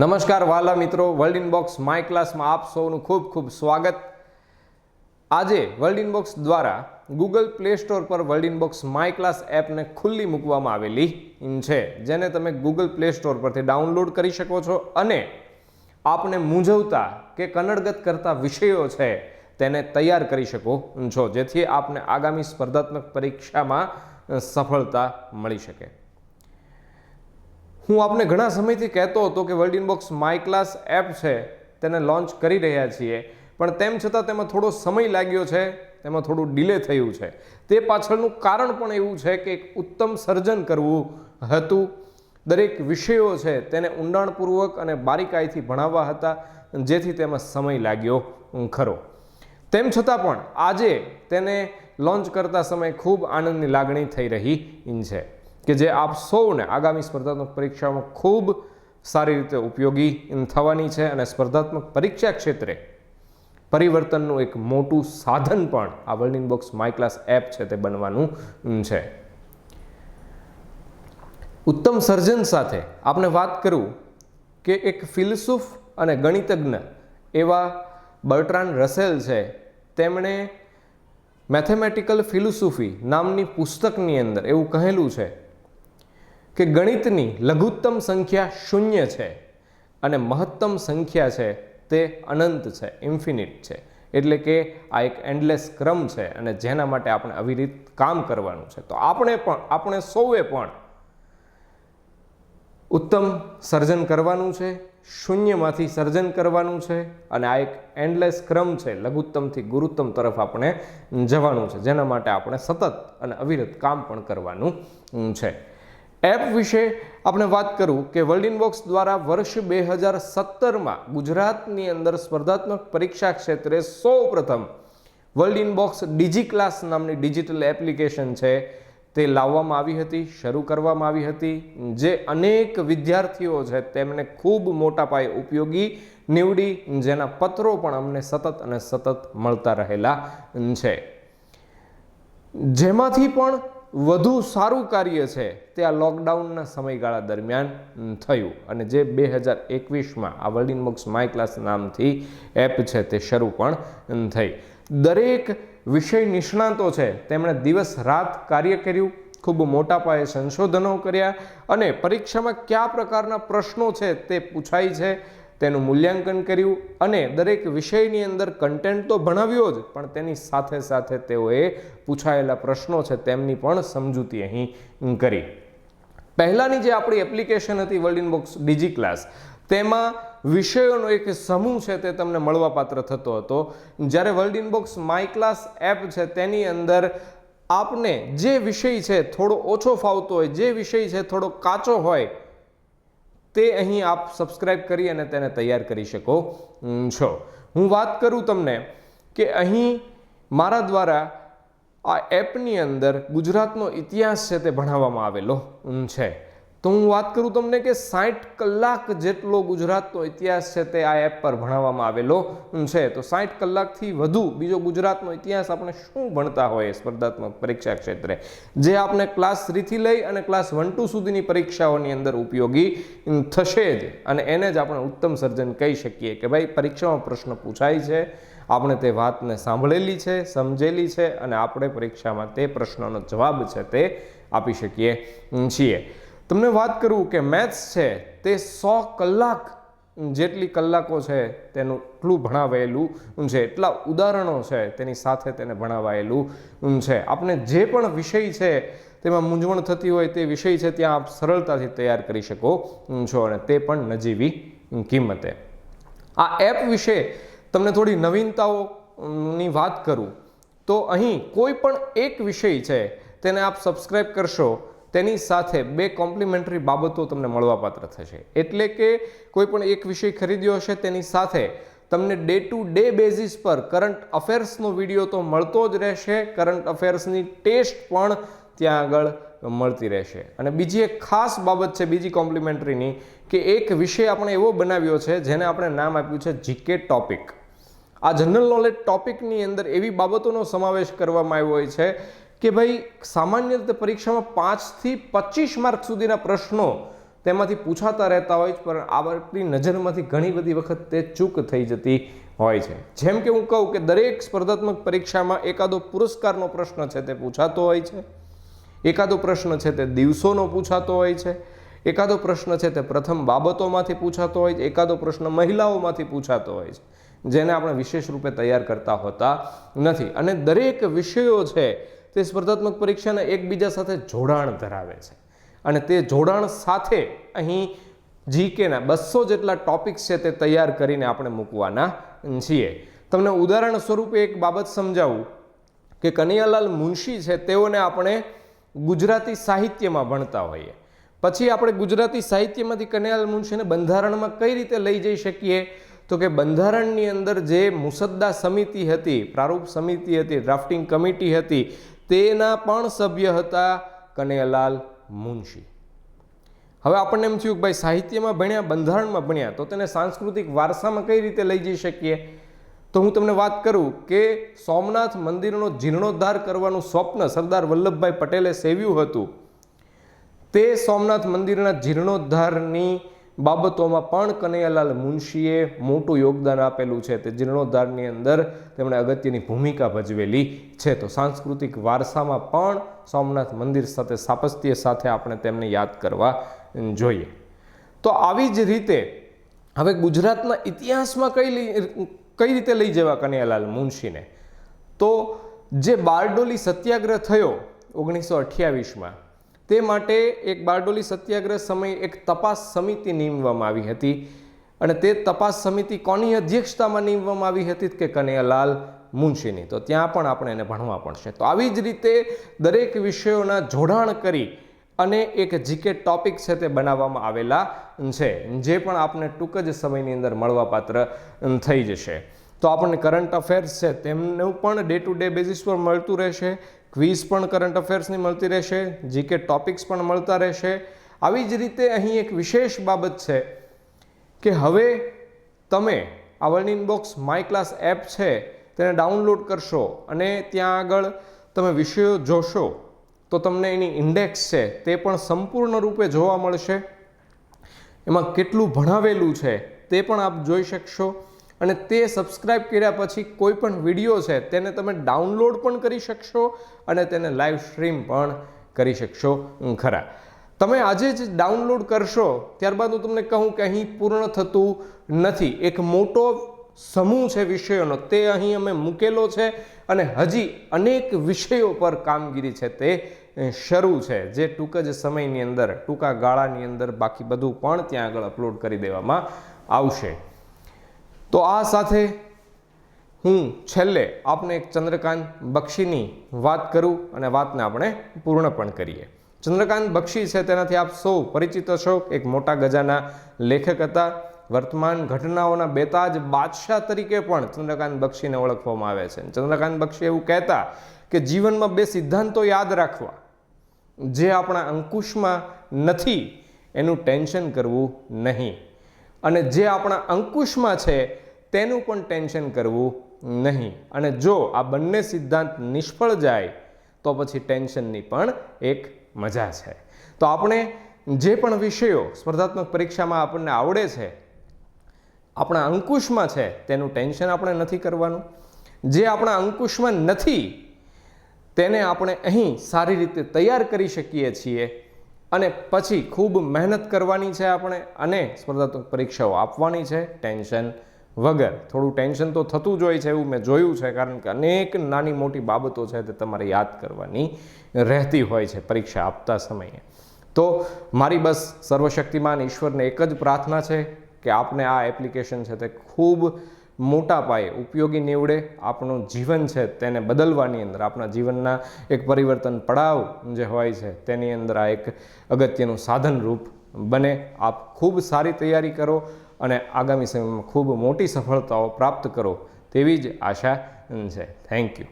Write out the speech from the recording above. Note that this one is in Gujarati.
નમસ્કાર વાલા મિત્રો વર્લ્ડ ઇનબોક્સ માય ક્લાસમાં આપ સૌનું ખૂબ ખૂબ સ્વાગત. આજે વર્લ્ડ ઇનબોક્સ દ્વારા ગૂગલ પ્લે સ્ટોર પર વર્લ્ડ ઇનબોક્સ માય ક્લાસ એપને ખુલ્લી મૂકવામાં આવેલી છે, જેને તમે ગૂગલ પ્લે સ્ટોર પરથી ડાઉનલોડ કરી શકો છો અને આપને મૂંઝવતા કે કનડગત કરતા વિષયો છે તેને તૈયાર કરી શકો છો, જેથી આપને આગામી સ્પર્ધાત્મક પરીક્ષામાં સફળતા મળી શકે. હું આપને ઘણા સમયથી કહેતો હતો કે World Inbox My Class app છે, તેને લોન્ચ કરી રહ્યા છીએ. પણ તેમ છતાં તેમાં થોડો સમય લાગ્યો છે, તેમાં થોડું ડિલે થયું છે. તે પાછળનું કારણ પણ એવું છે કે એક ઉત્તમ સર્જન કરવું હતું. દરેક વિષયો છે તેને ઊંડાણપૂર્વક અને બારીકાઈથી ભણાવવા હતા, જેથી તેમાં સમય લાગ્યો ખરો. તેમ છતાં પણ આજે તેને લોન્ચ કરતા સમયે ખૂબ આનંદની લાગણી થઈ રહી છે. કે જે આપ સૌને આગામી સ્પર્ધાત્મક પરીક્ષામાં ખૂબ સારી રીતે ઉપયોગી થવાની છે અને સ્પર્ધાત્મક પરીક્ષા ક્ષેત્રે પરિવર્તનનું એક મોટું સાધન પણ આ warning box my class app છે તે બનવાનું છે. ઉત્તમ સર્જન સાથે આપણે વાત કરું કે એક ફિલસૂફ અને ગણિતજ્ઞ એવા બર્ટ્રાન રસેલ છે. તેમણે મેથેમેટિકલ ફિલોસોફી નામની પુસ્તકની અંદર એવું કહેલું છે કે ગણિતની લઘુત્તમ સંખ્યા શૂન્ય છે અને મહત્તમ સંખ્યા છે તે અનંત છે ઇન્ફિનિટ છે. એટલે કે આ એક એન્ડલેસ ક્રમ છે અને જેના માટે આપણે અવિરત કામ કરવાનું છે. તો આપણે પણ, આપણે સૌએ પણ ઉત્તમ સર્જન કરવાનું છે, શૂન્યમાંથી સર્જન કરવાનું છે અને આ એક એન્ડલેસ ક્રમ છે, લઘુત્તમથી ગુરુત્તમ તરફ આપણે જવાનું છે. જેના માટે આપણે સતત અને અવિરત કામ પણ કરવાનું છે. એપ વિશે આપણે વાત કરું કે વર્લ્ડ ઇનબોક્સ દ્વારા વર્ષ બે હજાર સત્તરમાં ગુજરાતની અંદર સ્પર્ધાત્મક પરીક્ષા ક્ષેત્રે સૌ પ્રથમ વર્લ્ડ ઇનબોક્સ ડીજી ક્લાસ નામની ડિજિટલ એપ્લિકેશન છે તે લાવવામાં આવી હતી, શરૂ કરવામાં આવી હતી. જે અનેક વિદ્યાર્થીઓ છે તેમને ખૂબ મોટા પાયે ઉપયોગી નીવડી, જેના પત્રો પણ અમને સતત અને સતત મળતા રહેલા છે. જેમાંથી પણ વધુ સારું કાર્ય છે તે આ લોકડાઉનના સમયગાળા દરમિયાન થયું. અને જે બે હજાર એકવીસમાં આ વર્લ્ડ ઇનબોક્સ માય ક્લાસ નામથી એપ છે તે શરૂ પણ થઈ. દરેક વિષય નિષ્ણાતો છે તેમણે દિવસ રાત કાર્ય કર્યું. ખૂબ મોટા પાયે સંશોધનો કર્યા અને પરીક્ષામાં કયા પ્રકારના પ્રશ્નો છે તે પૂછાય છે. તેનું મૂલ્યાંકન કર્યું અને દરેક વિષયની અંદર કન્ટેન્ટ તો ભણાવ્યો જ, પણ તેની સાથે સાથે તેઓએ પૂછાયેલા પ્રશ્નો છે તેમની પણ સમજૂતી અહીં કરી. પહેલાંની જે આપણી એપ્લિકેશન હતી વર્લ્ડ ઇનબોક્સ ડીજી ક્લાસ તેમાં વિષયોનો એક સમૂહ છે તે તમને મળવાપાત્ર થતો હતો. જ્યારે World Inbox My Class app છે તેની અંદર આપને જે વિષય છે થોડો ઓછો ફાવતો હોય, જે વિષય છે થોડો કાચો હોય તે અહીં આપ સબસ્ક્રાઇબ કરી અને તેને તૈયાર કરી શકો છો. હું વાત કરું તમને કે અહીં મારા દ્વારા આ એપની અંદર ગુજરાતનો ઇતિહાસ છે તે ભણાવવામાં આવેલો છે. તો હું વાત કરું તમને કે સાઠ કલાક જેટલો ગુજરાતનો ઇતિહાસ છે તે આ એપ પર ભણાવવામાં આવેલો છે. તો સાઠ કલાકથી વધુ બીજો ગુજરાતનો ઇતિહાસ આપણે શું ભણતા હોય સ્પર્ધાત્મક પરીક્ષા ક્ષેત્રે? જે આપણે ક્લાસ થ્રીથી લઈ અને ક્લાસ વન ટુ સુધીની પરીક્ષાઓની અંદર ઉપયોગી થશે જ. અને એને જ આપણે ઉત્તમ સર્જન કહી શકીએ કે ભાઈ, પરીક્ષામાં પ્રશ્ન પૂછાય છે, આપણે તે વાતને સાંભળેલી છે, સમજેલી છે અને આપણે પરીક્ષામાં તે પ્રશ્નનો જવાબ છે તે આપી શકીએ છીએ. તમને વાત કરું કે મેથ્સ છે તે સો કલાક જેટલી કલાકો છે તેનું એટલું ભણાવેલું છે. એટલા ઉદાહરણો છે તેની સાથે તેને ભણાવાયેલું છે. આપણે જે પણ વિષય છે તેમાં મૂંઝવણ થતી હોય તે વિષય છે ત્યાં આપ સરળતાથી તૈયાર કરી શકો છો અને તે પણ નજીવી કિંમતે. આ એપ વિશે તમને થોડી નવીનતાઓની વાત કરું. તો અહીં કોઈ પણ એક વિષય છે તેને આપ સબસ્ક્રાઈબ કરશો તેની સાથે બે કોમ્પ્લિમેન્ટરી બાબતો તમને મળવાપાત્ર થશે. એટલે કે કોઈ પણ એક વિષય ખરીદ્યો હશે, તેની સાથે તમને ડે ટુ ડે બેઝિસ પર કરંટ અફેર્સનો વીડિયો તો મળતો જ રહેશે, કરંટ અફેર્સની ટેસ્ટ પણ ત્યાં આગળ મળતી રહેશે. અને બીજી એક ખાસ બાબત છે, બીજી કોમ્પ્લિમેન્ટરીની, કે એક વિષય આપણે એવો બનાવ્યો છે, જેને આપણે નામ આપ્યું છે જીકે ટોપિક. આ જનરલ નોલેજ ટોપિકની અંદર એવી બાબતોનો સમાવેશ કરવામાં આવ્યો હોય છે કે ભાઈ, સામાન્ય રીતે પરીક્ષામાં પાંચથી પચીસ માર્ક સુધીના પ્રશ્નો તેમાંથી પૂછાતા રહેતા હોય છે, પણ આપણી નજરમાંથી ઘણી બધી વખત તે ચૂક થઈ જતી હોય છે. જેમ કે હું કહું કે દરેક સ્પર્ધાત્મક પરીક્ષામાં એકાદો પુરસ્કારનો પ્રશ્ન છે તે પૂછાતો હોય છે, એકાદો પ્રશ્ન છે તે દિવસોનો પૂછાતો હોય છે, એકાદો પ્રશ્ન છે તે પ્રથમ બાબતોમાંથી પૂછાતો હોય છે, એકાદો પ્રશ્ન મહિલાઓમાંથી પૂછાતો હોય છે, જેને આપણે વિશેષ રૂપે તૈયાર કરતા હોતા નથી. અને દરેક વિષયો છે તે સ્પર્ધાત્મક પરીક્ષાના એકબીજા સાથે જોડાણ ધરાવે છે. અને તે જોડાણ સાથે અહીં જીકેના બસો જેટલા ટોપિક્સ છે તે તૈયાર કરીને આપણે મૂકવાના છીએ. તમને ઉદાહરણ સ્વરૂપે એક બાબત સમજાવું કે કનૈયાલાલ મુનશી છે તેઓને આપણે ગુજરાતી સાહિત્યમાં ભણતા હોઈએ. પછી આપણે ગુજરાતી સાહિત્યમાંથી કનૈયાલાલ મુનશીને બંધારણમાં કઈ રીતે લઈ જઈ શકીએ? તો કે બંધારણની અંદર જે મુસદ્દા સમિતિ હતી, પ્રારૂપ સમિતિ હતી ડ્રાફ્ટિંગ કમિટી હતી તેના પણ સભ્ય હતા કનૈયાલાલ મુનશી. હવે આપણને એમ થયું કે ભાઈ સાહિત્યમાં ભણ્યા, બંધારણમાં ભણ્યા, તો તેને સાંસ્કૃતિક વારસામાં કઈ રીતે લઈ જઈ શકીએ? તો હું તમને વાત કરું કે સોમનાથ મંદિરનો જીર્ણોદ્ધાર કરવાનું સ્વપ્ન સરદાર વલ્લભભાઈ પટેલે સેવ્યું હતું. તે સોમનાથ મંદિરના જીર્ણોદ્ધારની બાબતોમાં પણ કનૈયાલાલ મુનશીએ મોટું યોગદાન આપેલું છે તે જીર્ણોદ્ધારની અંદર તેમણે અગત્યની ભૂમિકા ભજવેલી છે. તો સાંસ્કૃતિક વારસામાં પણ સોમનાથ મંદિર સાથે સાપસ્ત્ય સાથે આપણે તેમને યાદ કરવા જોઈએ. તો આવી જ રીતે હવે ગુજરાતના ઇતિહાસમાં કઈ કઈ રીતે લઈ જવા કનૈયાલાલ મુનશીને? તો જે બારડોલી સત્યાગ્રહ થયો ઓગણીસો અઠ્યાવીસમાં તે માટે એક બારડોલી સત્યાગ્રહ સમયે એક તપાસ સમિતિ નીમવામાં આવી હતી. અને તે તપાસ સમિતિ કોની અધ્યક્ષતામાં નીમવામાં આવી હતી કે કનૈયાલાલ મુનશીની? તો ત્યાં પણ આપણે એને ભણવા પડશે. તો આવી જ રીતે દરેક વિષયોના જોડાણ કરી અને એક જીકે ટોપિક છે તે બનાવવામાં આવેલા છે, જે પણ આપને ટૂંક જ સમયની અંદર મળવાપાત્ર થઈ જશે. તો આપણને કરંટ અફેર્સ છે, તેમનું પણ ડે ટુ ડે બેઝિસ પર મળતું રહેશે. ક્વિઝ પણ કરંટ અફેર્સની મળતી રહેશે જીકે ટોપિક્સ પણ મળતા રહેશે. આવી જ રીતે અહીં એક વિશેષ બાબત છે કે હવે તમે આ World Box My Class app છે તેને ડાઉનલોડ કરશો અને ત્યાં આગળ તમે વિષયો જોશો, તો તમને એની ઇન્ડેક્સ છે તે પણ સંપૂર્ણ રૂપે જોવા મળશે. એમાં કેટલું ભણાવેલું છે તે પણ આપ જોઈ શકશો. અને તે સબસ્ક્રાઇબ કર્યા પછી કોઈ પણ વીડિયો છે, તેને તમે ડાઉનલોડ પણ કરી શકશો અને તેને લાઈવ સ્ટ્રીમ પણ કરી શકશો. ખરા. તમે આજે જ ડાઉનલોડ કરશો, ત્યારબાદ હું તમને કહું કે અહીં પૂર્ણ થતું નથી. એક મોટો સમૂહ છે વિષયોનો, તે અહીં અમે મૂકેલો છે અને હજી અનેક વિષયો પર કામગીરી છે તે શરૂ છે. જે ટૂંક જ સમયની અંદર, ટૂંકા ગાળાની અંદર બાકી બધું પણ ત્યાં આગળ અપલોડ કરી દેવામાં આવશે. તો આ સાથે હું છેલ્લે આપને એક ચંદ્રકાંત બક્ષીની વાત કરું અને વાતને આપણે પૂર્ણ પણ કરીએ. ચંદ્રકાંત બક્ષી છે તેનાથી આપ સૌ પરિચિત છો એક મોટા ગજાના લેખક હતા. વર્તમાન ઘટનાઓના બેતાજ બાદશાહ તરીકે પણ ચંદ્રકાંત બક્ષીને ઓળખવામાં આવે છે. ચંદ્રકાંત બક્ષી એવું કહેતા કે જીવનમાં બે સિદ્ધાંતો યાદ રાખવા. જે આપણા અંકુશમાં નથી, એનું ટેન્શન કરવું નહીં. અને જે આપણા અંકુશમાં છે, તેનું પણ ટેન્શન કરવું નહીં. અને જો આ બંને સિદ્ધાંત નિષ્ફળ જાય, તો પછી ટેન્શનની પણ એક મજા છે. તો આપણે જે પણ વિષયો સ્પર્ધાત્મક પરીક્ષામાં આપણને આવડે છે, આપણા અંકુશમાં છે, તેનું ટેન્શન આપણે નથી કરવાનું. જે આપણા અંકુશમાં નથી, તેને આપણે અહીં સારી રીતે તૈયાર કરી શકીએ છીએ. અને પછી ખૂબ મહેનત કરવાની છે આપણે અને સ્પર્ધાત્મક પરીક્ષાઓ આપવાની છે. ટેન્શન વગર. થોડું ટેન્શન તો થતું જ હોય છે એવું મેં જોયું છે કારણ કે અનેક નાની મોટી બાબતો છે તે તમારે યાદ કરવાની રહેતી હોય છે પરીક્ષા આપતા સમયે. તો મારી બસ સર્વશક્તિમાન ઈશ્વરને એક જ પ્રાર્થના છે કે આપને આ એપ્લિકેશન છે તે ખૂબ મોટા પાયે ઉપયોગી નીવડે, આપણું જીવન છે તેને બદલવાની અંદર, આપણા જીવનના એક પરિવર્તન પડાવ જે હોય છે તેની અંદર આ એક અગત્યનું સાધનરૂપ બને. આપ ખૂબ સારી તૈયારી કરો અને આગામી સમયમાં ખૂબ મોટી સફળતાઓ પ્રાપ્ત કરો તેવી જ આશા છે. Thank you